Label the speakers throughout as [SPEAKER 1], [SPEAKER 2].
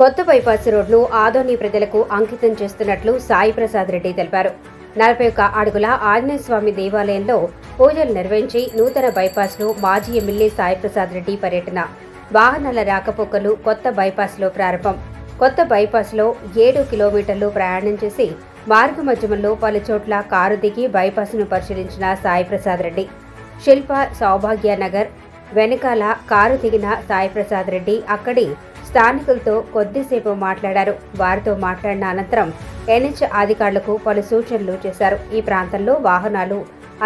[SPEAKER 1] కొత్త బైపాస్ రోడ్ను ఆదోని ప్రజలకు అంకితం చేస్తున్నట్లు సాయి ప్రసాద్ రెడ్డి తెలిపారు. నలభై ఒక్క అడుగుల ఆంజనేయస్వామి దేవాలయంలో పూజలు నిర్వహించి నూతన బైపాస్ను మాజీ ఎమ్మెల్యే సాయి ప్రసాద్ రెడ్డి పర్యటన. వాహనాల రాకపోకలు కొత్త బైపాస్లో ప్రారంభం. కొత్త బైపాస్లో ఏడు కిలోమీటర్లు ప్రయాణం చేసి మార్గ మధ్యమంలో పలు చోట్ల కారు దిగి బైపాస్ను పరిశీలించిన సాయి ప్రసాద్ రెడ్డి. శిల్ప సౌభాగ్య నగర్ వెనకాల కారు దిగిన సాయి ప్రసాద్ రెడ్డి అక్కడి స్థానికులతో కొద్దిసేపు మాట్లాడారు. వారితో మాట్లాడిన అనంతరం ఎన్హెచ్ అధికారులకు పలు సూచనలు చేశారు. ఈ ప్రాంతంలో వాహనాలు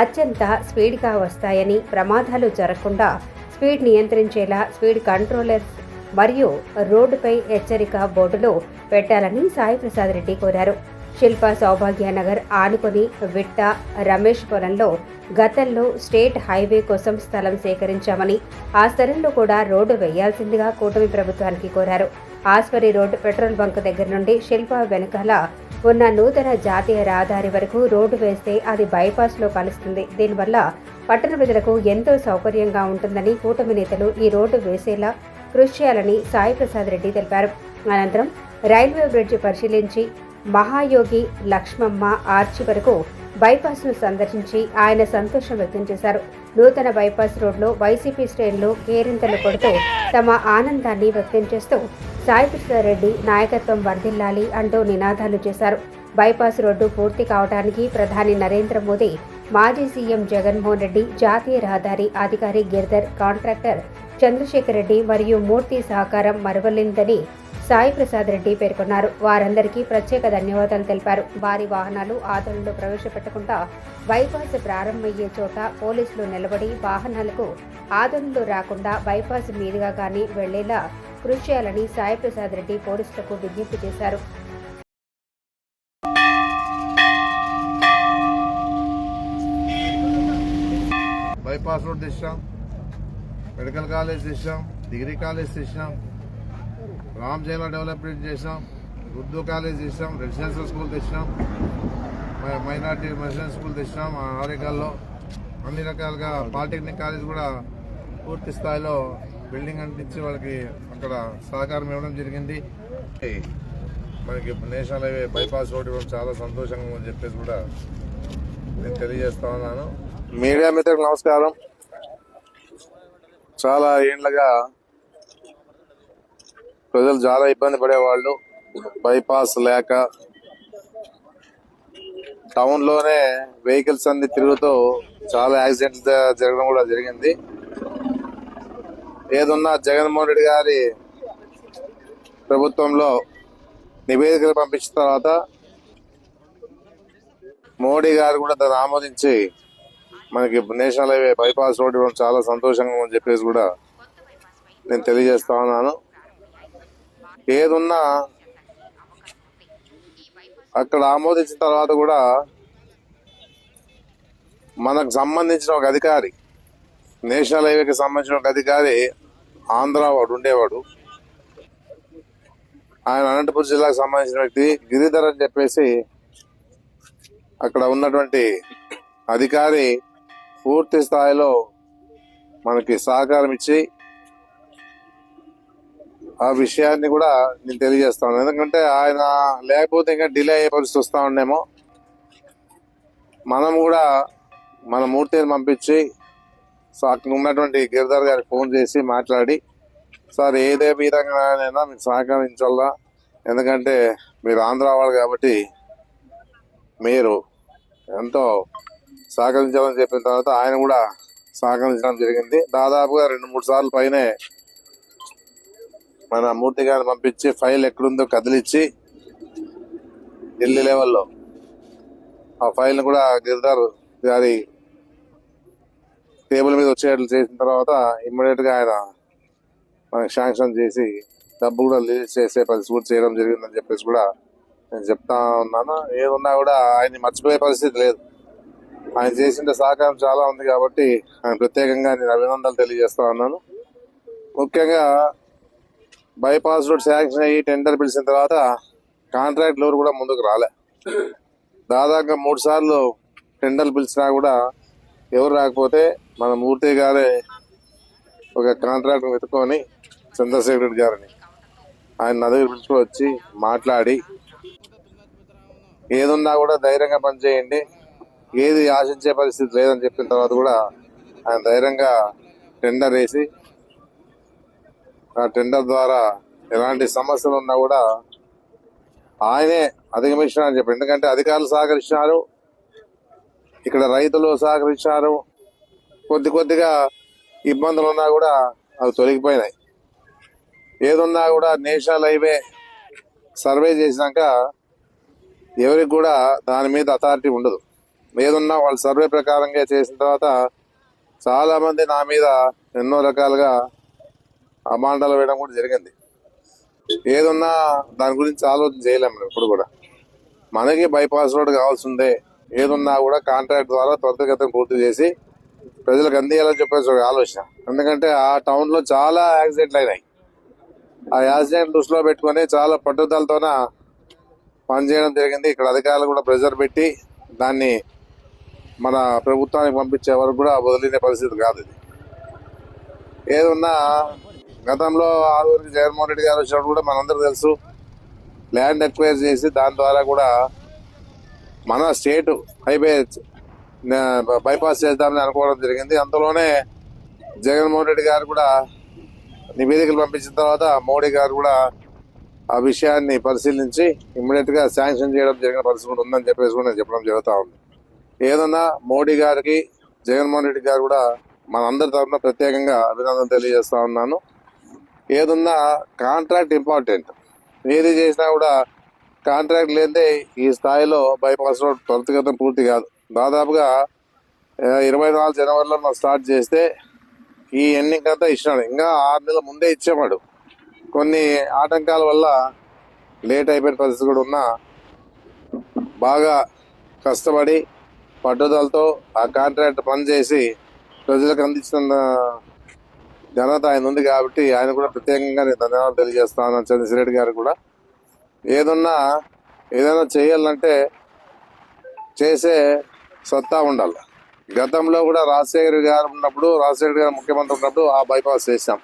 [SPEAKER 1] అత్యంత స్పీడ్గా వస్తాయని ప్రమాదాలు జరగకుండా స్పీడ్ నియంత్రించేలా స్పీడ్ కంట్రోలర్స్ మరియు రోడ్డుపై హెచ్చరిక బోర్డులు పెట్టాలని సాయి ప్రసాద్ రెడ్డి కోరారు. శిల్ప సౌభాగ్యనగర్ ఆనుకొని విట్ట రమేష్ పొలంలో గతంలో స్టేట్ హైవే కోసం స్థలం సేకరించామని ఆ స్థలంలో కూడా రోడ్డు వేయాల్సిందిగా కూటమి ప్రభుత్వానికి కోరారు. ఆస్వరి రోడ్డు పెట్రోల్ బంక్ దగ్గర నుండి శిల్ప వెనకాల ఉన్న నూతన జాతీయ రహదారి వరకు రోడ్డు వేస్తే అది బైపాస్లో కలుస్తుంది. దీనివల్ల పట్టణ ప్రజలకు ఎంతో సౌకర్యంగా ఉంటుందని కూటమి నేతలు ఈ రోడ్డు వేసేలా కృషి చేయాలని సాయి ప్రసాద్ రెడ్డి తెలిపారు. అనంతరం రైల్వే బ్రిడ్జ్ పరిశీలించి మహాయోగి లక్ష్మమ్మ ఆర్చి వరకు బైపాస్ను సందర్శించి ఆయన సంతోషం వ్యక్తం చేశారు. నూతన బైపాస్ రోడ్లో వైసీపీ శ్రేణులు కేరింతలు కొడుతూ తమ ఆనందాన్ని వ్యక్తం చేస్తూ సాయికృష్ణారెడ్డి రెడ్డి నాయకత్వం వర్ధిల్లాలి అంటూ నినాదాలు చేశారు. బైపాస్ రోడ్డు పూర్తి కావడానికి ప్రధాని నరేంద్ర మోదీ మాజీ సీఎం జగన్మోహన్ రెడ్డి జాతీయ రహదారి అధికారి గిర్ధర్ కాంట్రాక్టర్ చంద్రశేఖర్ రెడ్డి మరియు మూర్తి సహకారం మరవలేనిదని సాయి ప్రసాద్ రెడ్డి పేర్కొన్నారు. వారందరికీ ప్రత్యేక ధన్యవాదాలు తెలిపారు. వారి వాహనాలు ఆదరణలో ప్రవేశపెట్టకుండా బైపాస్ ప్రారంభమయ్యే చోట పోలీసులు నిలబడి వాహనాలకు ఆదరణలు రాకుండా బైపాస్ మీదుగా కానీ వెళ్ళేలా కృషి చేయాలని సాయి ప్రసాద్ రెడ్డి పోలీసులకు విజ్ఞప్తి చేశారు.
[SPEAKER 2] బైపాస్ రోడ్ మెడికల్ కాలేజ్ తెచ్చాం డిగ్రీ కాలేజ్ తెచ్చాం రామ్ జైలా డెవలప్మెంట్ చేసాం ఉర్దూ కాలేజ్ తెచ్చాం రెసిడెన్షియల్ స్కూల్ తెచ్చాం మైనార్టీ రెసిడెన్షియల్ స్కూల్ తెచ్చాం ఆ ఆరేగాల్లో అన్ని రకాలుగా పాలిటెక్నిక్ కాలేజ్ కూడా పూర్తి స్థాయిలో బిల్డింగ్ అంటించి వాళ్ళకి అక్కడ సహకారం ఇవ్వడం జరిగింది. మనకి నేషనల్ హైవే బైపాస్ రోడ్ ఇవ్వడం చాలా సంతోషంగా ఉందని చెప్పేసి కూడా నేను తెలియజేస్తా ఉన్నాను. మీడియా మిత్రులకు నమస్కారం. చాలా ఏండ్లగా ప్రజలు చాలా ఇబ్బంది పడేవాళ్ళు. బైపాస్ లేక టౌన్లోనే వెహికల్స్ అన్ని తిరుగుతూ చాలా యాక్సిడెంట్స్ జరగడం కూడా జరిగింది. ఏదున్నా జగన్మోహన్ రెడ్డి గారి ప్రభుత్వంలో నివేదికలు పంపించిన తర్వాత మోడీ గారు కూడా దాన్ని ఆమోదించి మనకి నేషనల్ హైవే బైపాస్ రోడ్ ఇవ్వడం చాలా సంతోషంగా అని చెప్పేసి కూడా నేను తెలియజేస్తా ఉన్నాను. ఏదున్నా అక్కడ ఆమోదించిన తర్వాత కూడా మనకు సంబంధించిన ఒక అధికారి నేషనల్ హైవేకి సంబంధించిన ఒక అధికారి ఆంధ్ర వాడు ఉండేవాడు. ఆయన అనంతపురం జిల్లాకు సంబంధించిన వ్యక్తి గిరిధర్ అని చెప్పేసి అక్కడ ఉన్నటువంటి అధికారి పూర్తి స్థాయిలో మనకి సహకారం ఇచ్చి ఆ విషయాన్ని కూడా నేను తెలియజేస్తాను ఎందుకంటే ఆయన లేకపోతే ఇంకా డిలే అయ్యే పరిస్థితి వస్తా ఉండేమో మనం కూడా మన మూర్తిని పంపించి అక్కడ ఉన్నటువంటి గిరిధర్ గారికి ఫోన్ చేసి మాట్లాడి సార్ ఏదే విధంగానైనా మీకు సహకరించాలా? ఎందుకంటే మీరు ఆంధ్ర వాళ్ళు కాబట్టి మీరు ఎంతో సహకరించాలని చెప్పిన తర్వాత ఆయన కూడా సహకరించడం జరిగింది. దాదాపుగా రెండు మూడు సార్లు పైనే మన మూర్తి గారిని పంపించి ఫైల్ ఎక్కడుందో కదిలిచ్చి ఢిల్లీ లెవెల్లో ఆ ఫైల్ని కూడా గిరిధర్ గారి టేబుల్ మీద వచ్చేట్లు చేసిన తర్వాత ఇమ్మీడియట్గా ఆయన మనకి శాంక్షన్ చేసి డబ్బు కూడా రిలీజ్ చేసే పరిస్థితి చేయడం జరిగిందని చెప్పేసి కూడా నేను చెప్తా ఉన్నాను. ఏమున్నా కూడా ఆయన్ని మర్చిపోయే పరిస్థితి లేదు. ఆయన చేసిన సహకారం చాలా ఉంది కాబట్టి ఆయన ప్రత్యేకంగా నేను అభినందనలు తెలియజేస్తా ఉన్నాను. ముఖ్యంగా బైపాస్ రోడ్ శాంక్షన్ అయ్యి టెండర్ పిలిచిన తర్వాత కాంట్రాక్ట్లు ఎవరు కూడా ముందుకు రాలే. దాదాపుగా మూడు సార్లు టెండర్లు పిలిచినా కూడా ఎవరు రాకపోతే మన మూర్తి గారే ఒక కాంట్రాక్ట్ వెతుకొని చంద్రశేఖర్ రెడ్డి గారిని ఆయన నా దగ్గర పిలుచుకొని వచ్చి మాట్లాడి ఏదున్నా కూడా ధైర్యంగా పనిచేయండి. ఏది ఆశించే పరిస్థితి లేదని చెప్పిన తర్వాత కూడా ఆయన ధైర్యంగా టెండర్ వేసి ఆ టెండర్ ద్వారా ఎలాంటి సమస్యలు ఉన్నా కూడా ఆయనే అధిగమించినారని చెప్పి ఎందుకంటే అధికారులు సహకరించినారు ఇక్కడ రైతులు సహకరించారు కొద్ది కొద్దిగా ఇబ్బందులు ఉన్నా కూడా అవి తొలగిపోయినాయి. ఏదున్నా కూడా నేషనల్ హైవే సర్వే చేసినాక ఎవరికి కూడా దాని మీద అథారిటీ ఉండదు. ఏదున్నా వాళ్ళు సర్వే ప్రకారంగా చేసిన తర్వాత చాలా మంది నా మీద ఎన్నో రకాలుగా అమాండాలు వేయడం కూడా జరిగింది. ఏదున్నా దాని గురించి ఆలోచన చేయలేము ఇప్పుడు కూడా. మనకి బైపాస్ రోడ్ కావాల్సిందే. ఏదున్నా కూడా కాంట్రాక్ట్ ద్వారా త్వరితగతం పూర్తి చేసి ప్రజలకు అందియాలని చెప్పేసి ఒక ఆలోచన. ఎందుకంటే ఆ టౌన్లో చాలా యాక్సిడెంట్లు అయినాయి. ఆ యాక్సిడెంట్ దృష్టిలో పెట్టుకొని చాలా పట్టుదలతోన పనిచేయడం జరిగింది. ఇక్కడ అధికారులు కూడా ప్రెజర్ పెట్టి దాన్ని మన ప్రభుత్వానికి పంపించే వరకు కూడా వదిలిన పరిస్థితి కాదు ఇది. ఏదున్నా గతంలో ఆరుగురికి జగన్మోహన్ రెడ్డి గారు వచ్చినప్పుడు కూడా మనందరూ తెలుసు ల్యాండ్ ఎక్వైర్ చేసి దాని ద్వారా కూడా మన స్టేట్ హైవే బైపాస్ చేద్దామని అనుకోవడం జరిగింది. అందులోనే జగన్మోహన్ రెడ్డి గారు కూడా నివేదికలు పంపించిన తర్వాత మోడీ గారు కూడా ఆ విషయాన్ని పరిశీలించి ఇమ్మీడియట్గా శాంక్షన్ చేయడం జరిగిన పరిస్థితి ఉందని చెప్పేసి కూడా నేను చెప్పడం జరుగుతూ ఉంది. ఏదన్నా మోడీ గారికి జగన్మోహన్ రెడ్డి గారు కూడా మనందరి తరఫున ప్రత్యేకంగా అభినందన తెలియజేస్తా ఉన్నాను. ఏదున్నా కాంట్రాక్ట్ ఇంపార్టెంట్. ఏది చేసినా కూడా కాంట్రాక్ట్ లేదే ఈ స్థాయిలో బైపాస్ రోడ్ త్వరితగతం పూర్తి కాదు. దాదాపుగా ఇరవై నాలుగు జనవరిలో మనం స్టార్ట్ చేస్తే ఈ ఎండింగ్ అంతా ఇచ్చినాడు. ఇంకా ఆరు నెలల ముందే ఇచ్చేవాడు. కొన్ని ఆటంకాల వల్ల లేట్ అయిపోయిన పరిస్థితి కూడా ఉన్నా బాగా కష్టపడి పట్టుదలతో ఆ కాంట్రాక్ట్ పనిచేసి ప్రజలకు అందిస్తున్న ఘనత ఆయన ఉంది కాబట్టి ఆయన కూడా ప్రత్యేకంగా నేను ధన్యవాదాలు తెలియజేస్తాను చంద్రశేఖర్ గారు కూడా. ఏదన్నా ఏదైనా చేయాలంటే చేసే సత్తా ఉండాలి. గతంలో కూడా రాజశేఖర్ గారు ఉన్నప్పుడు రాజశేఖర్ గారు ముఖ్యమంత్రి ఉన్నప్పుడు ఆ బైపాస్ చేశాం.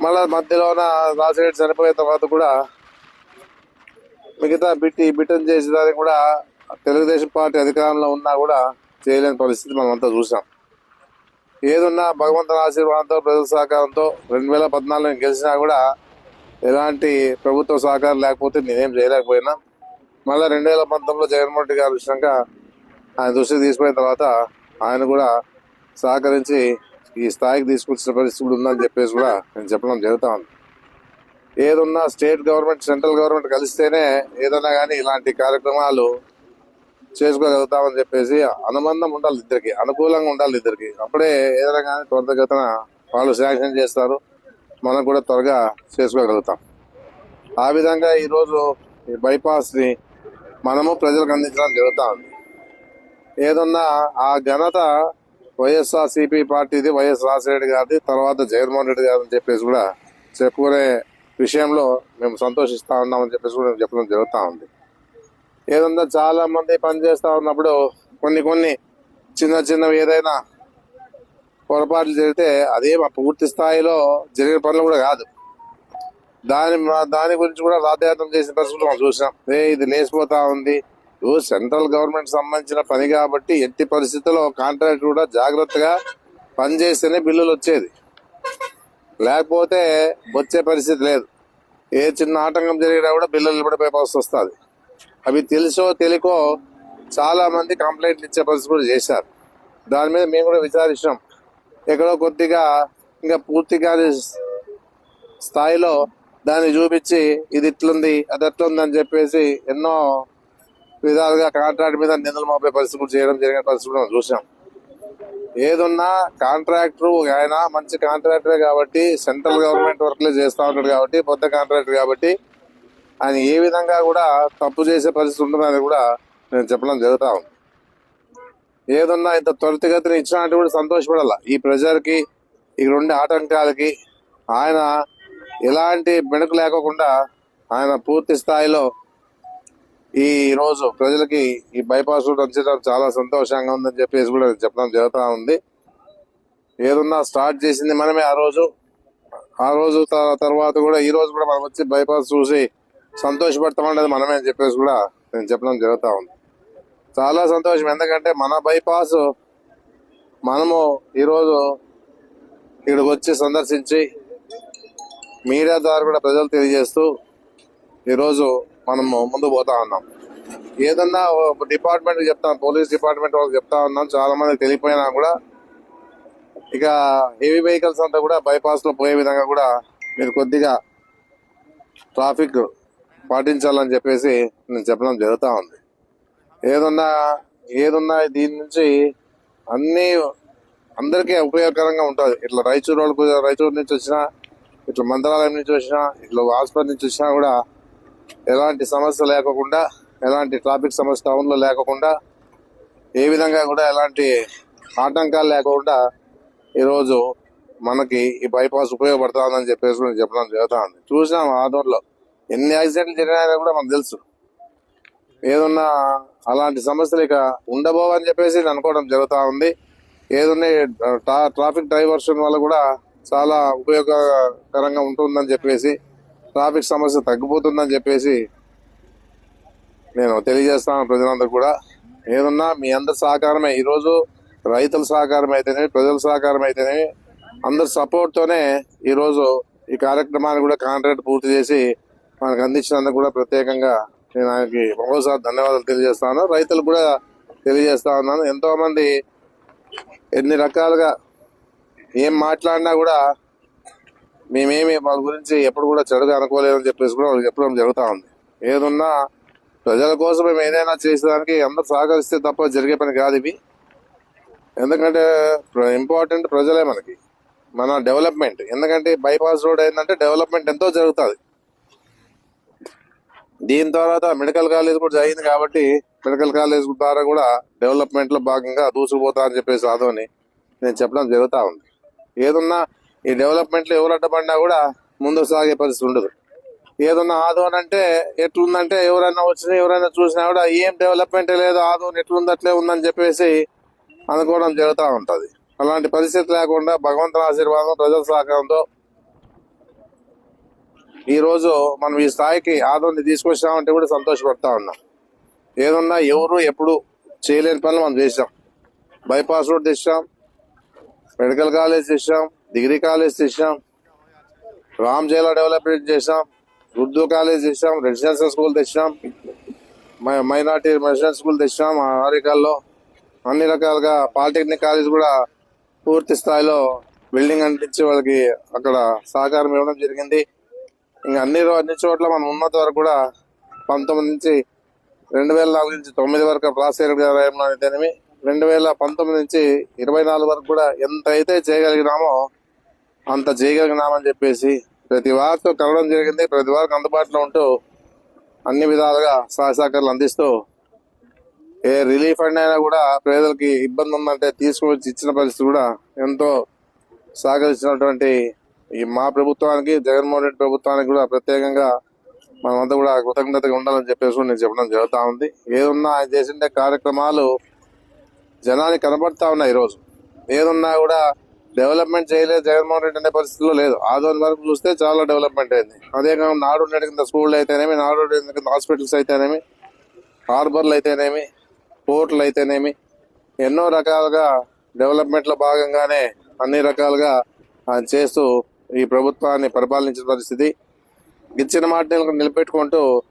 [SPEAKER 2] మళ్ళీ మధ్యలోన రాజశేఖర్ చనిపోయిన తర్వాత కూడా మిగతా బిట్టి బిట్టం చేసేదానికి కూడా తెలుగుదేశం పార్టీ అధికారంలో ఉన్నా కూడా చేయలేని పరిస్థితి మనం అంతా చూసాం. ఏదున్నా భగవంతుని ఆశీర్వాదంతో ప్రజల సహకారంతో రెండు వేల పద్నాలుగు గెలిచినా కూడా ఎలాంటి ప్రభుత్వ సహకారం లేకపోతే నేనేం చేయలేకపోయినా మళ్ళీ రెండు వేల పంతొమ్మిదిలో జగన్మోహన్ రెడ్డి గారు వచ్చినాక ఆయన దృష్టికి తీసుకుపోయిన తర్వాత ఆయన కూడా సహకరించి ఈ స్థాయికి తీసుకొచ్చిన పరిస్థితి కూడా ఉందని చెప్పేసి కూడా నేను చెప్పడం జరుగుతా ఉంది. ఏదున్నా స్టేట్ గవర్నమెంట్ సెంట్రల్ గవర్నమెంట్ కలిస్తేనే ఏదైనా కానీ ఇలాంటి కార్యక్రమాలు చేసుకోగలుగుతామని చెప్పేసి అనుబంధం ఉండాలి ఇద్దరికి అనుకూలంగా ఉండాలి ఇద్దరికి. అప్పుడే ఏదైనా కానీ త్వరితగతన వాళ్ళు శాంక్షన్ చేస్తారు. మనం కూడా త్వరగా చేసుకోగలుగుతాం. ఆ విధంగా ఈరోజు ఈ బైపాస్ని మనము ప్రజలకు అందించడం జరుగుతూ ఉంది. ఏదన్నా ఆ ఘనత వైఎస్ఆర్సిపి పార్టీది వైఎస్ రాజశేఖర గారిది తర్వాత జగన్మోహన్ రెడ్డి గారు అని చెప్పేసి కూడా చెప్పుకునే విషయంలో మేము సంతోషిస్తా ఉన్నామని చెప్పేసి కూడా మేము చెప్పడం జరుగుతూ ఉంది. ఏదన్నా చాలా మంది పనిచేస్తా ఉన్నప్పుడు కొన్ని కొన్ని చిన్న చిన్నవి ఏదైనా పొరపాట్లు జరిగితే అదే మా పూర్తి స్థాయిలో జరిగిన పనులు కూడా కాదు. దాని దాని గురించి కూడా రాద్యాతం చేసిన పరిస్థితులు మనం చూసినాం. ఏ ఇది లేచిపోతా ఉంది. సెంట్రల్ గవర్నమెంట్ సంబంధించిన పని కాబట్టి ఎట్టి పరిస్థితుల్లో కాంట్రాక్ట్ కూడా జాగ్రత్తగా పనిచేస్తేనే బిల్లులు వచ్చేది. లేకపోతే వచ్చే పరిస్థితి లేదు. ఏ చిన్న ఆటంకం జరిగినా కూడా బిల్లులు నిలబడిపోయే పరిస్థితి వస్తుంది. అవి తెలుసో తెలియకో చాలా మంది కంప్లైంట్లు ఇచ్చే పరిస్థితి కూడా చేశారు. దాని మీద మేము కూడా విచారించాం ఎక్కడో కొద్దిగా ఇంకా పూర్తిగా స్థాయిలో దాన్ని చూపించి ఇది ఇట్లుంది అది ఎట్లుంది అని చెప్పేసి ఎన్నో విధాలుగా కాంట్రాక్ట్ మీద నిందలు మోపే పరిస్థితులు చేయడం జరిగిన పరిస్థితులు మనం చూసాం ఏదున్నా కాంట్రాక్టర్ ఆయన మంచి కాంట్రాక్టరే కాబట్టి సెంట్రల్ గవర్నమెంట్ వర్క్లే చేస్తా ఉంటాడు కాబట్టి పెద్ద కాంట్రాక్టర్ కాబట్టి ఆయన ఏ విధంగా కూడా తప్పు చేసే పరిస్థితి ఉంటుందని కూడా నేను చెప్పడం జరుగుతా ఉంది. ఏదన్నా ఇంత త్వరితగతిని ఇచ్చినట్టు కూడా సంతోషపడాల? ఈ ప్రజలకి ఇక్కడ ఉండే ఆటంకాలకి ఆయన ఎలాంటి మెడకు లేకోకుండా ఆయన పూర్తి స్థాయిలో ఈ రోజు ప్రజలకి ఈ బైపాస్ రోడ్ వచ్చేటప్పుడు చాలా సంతోషంగా ఉందని చెప్పేసి కూడా చెప్పడం జరుగుతూ ఉంది. ఏదన్నా స్టార్ట్ చేసింది మనమే ఆ రోజు ఆ రోజు తర్వాత కూడా ఈ రోజు కూడా మనం వచ్చి బైపాస్ చూసి సంతోషపడతామనేది మనమే అని చెప్పేసి కూడా నేను చెప్పడం జరుగుతూ ఉంది. చాలా సంతోషం. ఎందుకంటే మన బైపాస్ మనము ఈరోజు ఇక్కడికి వచ్చి సందర్శించి మీడియా ద్వారా కూడా ప్రజలు తెలియజేస్తూ ఈరోజు మనము ముందు పోతా ఉన్నాం. ఏదన్నా డిపార్ట్మెంట్ చెప్తాం పోలీస్ డిపార్ట్మెంట్ వాళ్ళకి చెప్తా ఉన్నాం చాలా మంది తెలియపోయినా కూడా ఇక హెవీ వెహికల్స్ అంతా కూడా బైపాస్లో పోయే విధంగా కూడా మీరు కొద్దిగా ట్రాఫిక్ పాటించాలని చెప్పేసి నేను చెప్పడం జరుగుతూ ఉంది. ఏదున్నా ఏదున్నా దీని నుంచి అన్నీ అందరికీ ఉపయోగకరంగా ఉంటుంది. ఇట్లా రైచూరు వాళ్ళకు రైచూరు నుంచి వచ్చినా ఇట్లా మంత్రాలయం నుంచి వచ్చినా ఇట్లా హాస్పిటల్ నుంచి వచ్చినా కూడా ఎలాంటి సమస్య లేకుండా ఎలాంటి ట్రాఫిక్ సమస్య టౌన్లో లేకుండా ఏ విధంగా కూడా ఎలాంటి ఆటంకాలు లేకుండా ఈరోజు మనకి ఈ బైపాస్ ఉపయోగపడుతుందని చెప్పేసి చెప్పడం జరుగుతూ ఉంది. చూసినాం ఆదోర్లో ఎన్ని యాక్సిడెంట్లు జరిగినా కూడా మనకు తెలుసు. ఏదన్నా అలాంటి సమస్యలు ఇక ఉండబోవని చెప్పేసి నేను అనుకోవడం జరుగుతూ ఉంది. ఏదన్నా ట్రా- ట్రాఫిక్ డైవర్షన్ వల్ల కూడా చాలా ఉపయోగకరంగా ఉంటుందని చెప్పేసి ట్రాఫిక్ సమస్య తగ్గిపోతుందని చెప్పేసి నేను తెలియజేస్తాను ప్రజలందరూ కూడా. ఏదన్నా మీ అందరి సహకారమే. ఈరోజు రైతుల సహకారం అయితేనేమి ప్రజల సహకారం అయితేనే అందరి సపోర్ట్తోనే ఈరోజు ఈ కార్యక్రమాన్ని కూడా కాంట్రాక్ట్ పూర్తి చేసి మనకు అందించినందుకు కూడా ప్రత్యేకంగా నేను ఆయనకి మరోసారి ధన్యవాదాలు తెలియజేస్తాను. రైతులు కూడా తెలియజేస్తా ఉన్నాను. ఎంతో మంది ఎన్ని రకాలుగా ఏం మాట్లాడినా కూడా మేమేమి వాళ్ళ గురించి ఎప్పుడు కూడా చెడుగా అనుకోలేదని చెప్పేసి కూడా వాళ్ళకి చెప్పడం జరుగుతూ ఉంది. ఏదున్నా ప్రజల కోసం మేము ఏదైనా చేసేదానికి అందరూ సహకరిస్తే తప్ప జరిగే పని కాదు ఇవి. ఎందుకంటే ఇంపార్టెంట్ ప్రజలే మనకి. మన డెవలప్మెంట్. ఎందుకంటే బైపాస్ రోడ్ ఏంటంటే డెవలప్మెంట్ ఎంతో జరుగుతుంది. దీని తర్వాత మెడికల్ కాలేజ్ కూడా జరిగింది కాబట్టి మెడికల్ కాలేజ్ ద్వారా కూడా డెవలప్మెంట్లో భాగంగా దూసుకుపోతా అని చెప్పేసి ఆదోని నేను చెప్పడం జరుగుతూ ఉంది. ఏదన్నా ఈ డెవలప్మెంట్లో ఎవరు అడ్డపడినా కూడా ముందుకు సాగే పరిస్థితి ఉండదు. ఏదన్నా ఆదోన్ అంటే ఎట్లుందంటే ఎవరైనా వచ్చినా ఎవరైనా చూసినా కూడా ఏం డెవలప్మెంట్ లేదు ఆదోన్ ఎట్లుంది అట్లే ఉందని చెప్పేసి అనుకోవడం జరుగుతూ ఉంటది. అలాంటి పరిస్థితి లేకుండా భగవంతుని ఆశీర్వాదం ప్రజల సహకారంతో ఈ రోజు మనం ఈ స్థాయికి ఆదోని తీసుకొచ్చామంటే కూడా సంతోషపడతా ఉన్నాం. ఏదన్నా ఎవరు ఎప్పుడు చేయలేని పనులు మనం చేసాం బైపాస్ రోడ్ తెచ్చాం మెడికల్ కాలేజ్ తెచ్చాం డిగ్రీ కాలేజ్ తెచ్చాం రామ్ జైలా డెవలప్మెంట్ చేసాం ఉర్దూ కాలేజ్ తెచ్చాం రెసిడెన్షియల్ స్కూల్ తెచ్చాం మై- మైనార్టీ రెసిడెన్షియల్ స్కూల్ తెచ్చాం ఆరికల్లో అన్ని రకాలుగా పాలిటెక్నిక్ కాలేజ్ కూడా పూర్తి స్థాయిలో బిల్డింగ్ అంటించి వాళ్ళకి అక్కడ సహకారం ఇవ్వడం జరిగింది. ఇంకా అన్ని అన్ని చోట్ల మనం ఉన్నంత వరకు కూడా పంతొమ్మిది నుంచి రెండు వేల నాలుగు నుంచి తొమ్మిది వరకు రాజశేఖర్ గారు అయితేనేమి రెండు వేల పంతొమ్మిది నుంచి ఇరవై నాలుగు వరకు కూడా ఎంత అయితే చేయగలిగినామో అంత చేయగలిగినామని చెప్పేసి ప్రతి వారితో కలవడం జరిగింది. ప్రతి వారికి అందుబాటులో ఉంటూ అన్ని విధాలుగా సహాయ సహకారాలు అందిస్తూ ఏ రిలీఫ్ ఫండ్ అయినా కూడా పేదలకి ఇబ్బంది ఉందంటే తీసుకొచ్చి ఇచ్చిన పరిస్థితి కూడా ఎంతో సహకరించినటువంటి ఈ మా ప్రభుత్వానికి జగన్మోహన్ రెడ్డి ప్రభుత్వానికి కూడా ప్రత్యేకంగా మనమంతా కూడా కృతజ్ఞతగా ఉండాలని చెప్పేసి కూడా నేను చెప్పడం జరుగుతూ ఉంది. ఏదున్నా ఆయన చేసిండే కార్యక్రమాలు జనానికి కనబడతా ఉన్నాయి ఈరోజు. ఏదున్నా కూడా డెవలప్మెంట్ చేయలేదు జగన్మోహన్ రెడ్డి అనే పరిస్థితిలో లేదు. ఆదోని వరకు చూస్తే చాలా డెవలప్మెంట్ అయింది. అదే కాకుండా నాడు కింద స్కూళ్ళు అయితేనేమి నాడు కింద హాస్పిటల్స్ అయితేనేమి హార్బర్లు అయితేనేమి పోర్ట్లు అయితేనేమి ఎన్నో రకాలుగా డెవలప్మెంట్లో భాగంగానే అన్ని రకాలుగా ఆయన చేస్తూ ఈ ప్రభుత్వాన్ని పరిపాలించిన పరిస్థితి. ఇచ్చిన మాటలను నిలబెట్టుకుంటూ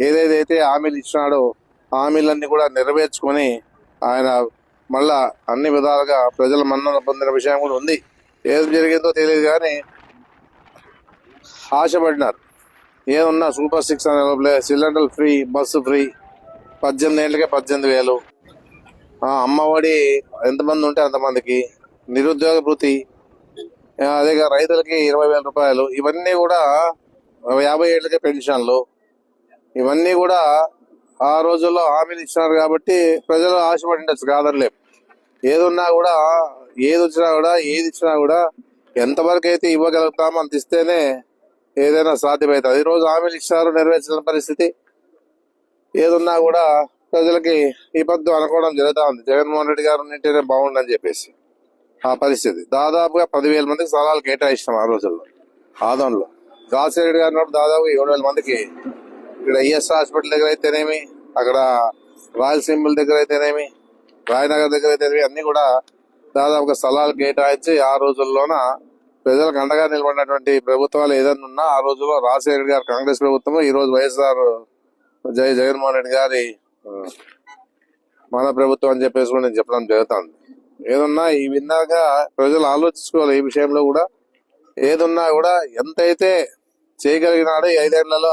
[SPEAKER 2] ఏదేదైతే హామీలు ఇచ్చినాడో హామీలన్నీ కూడా నెరవేర్చుకొని ఆయన మళ్ళా అన్ని విధాలుగా ప్రజల మన్నన పొందిన విషయం కూడా ఉంది. ఏది జరిగిందో తెలియదు కానీ ఆశపడినారు. ఏమున్నా సూపర్ సిక్స్ అనే సిలిండర్ ఫ్రీ బస్సు ఫ్రీ పద్దెనిమిది ఏళ్ళకే పద్దెనిమిది వేలు. ఆ, అమ్మఒడి ఎంతమంది ఉంటే అంతమందికి నిరుద్యోగ భృతి అదేగా రైతులకి ఇరవై వేల రూపాయలు ఇవన్నీ కూడా యాభై ఏళ్ళకి పెన్షన్లు. ఇవన్నీ కూడా ఆ రోజుల్లో హామీలు ఇచ్చినారు కాబట్టి ప్రజలు ఆశపడి ఉండొచ్చు కాదర్లే ఏదున్నా కూడా ఏది వచ్చినా కూడా ఏది ఇచ్చినా కూడా ఎంతవరకు అయితే ఇవ్వగలుగుతామో అంత ఇస్తేనే ఏదైనా సాధ్యమవుతుంది ఈ రోజు హామీలు ఇచ్చారు నెరవేర్చిన పరిస్థితి. ఏదున్నా కూడా ప్రజలకి ఇబ్బంది అనుకోవడం జరుగుతూ ఉంది. జగన్మోహన్ రెడ్డి గారు ఉంటేనే బాగుండని చెప్పేసి. ఆ పరిస్థితి. దాదాపుగా పదివేల మందికి స్థలాలు కేటాయిస్తాం ఆ రోజుల్లో. ఆదంలో రాజశేఖర్ గారు ఉన్నప్పుడు దాదాపు ఏడు వేల మందికి. ఇక్కడ ఈఎస్ హాస్పిటల్ దగ్గర అయితేనేమి అక్కడ రాయలసీమల దగ్గర అయితేనేమి రాయనగర్ దగ్గర అయితేనేమి అన్ని కూడా దాదాపుగా స్థలాలు కేటాయించి ఆ రోజుల్లోన ప్రజలకు అండగా నిలబడినటువంటి ప్రభుత్వాలు ఏదైనా ఉన్నా ఆ రోజుల్లో రాజశేఖర్ గారు కాంగ్రెస్ ప్రభుత్వం ఈ రోజు వైఎస్ఆర్ జై జగన్మోహన్ రెడ్డి గారి మన ప్రభుత్వం అని చెప్పేసి కూడా నేను చెప్పడం జరుగుతుంది. ఏదన్నా ఈ విన్నాక ప్రజలు ఆలోచించుకోవాలి ఈ విషయంలో కూడా. ఏదున్నా కూడా ఎంతైతే చేయగలిగినాడో ఐదేళ్ళలో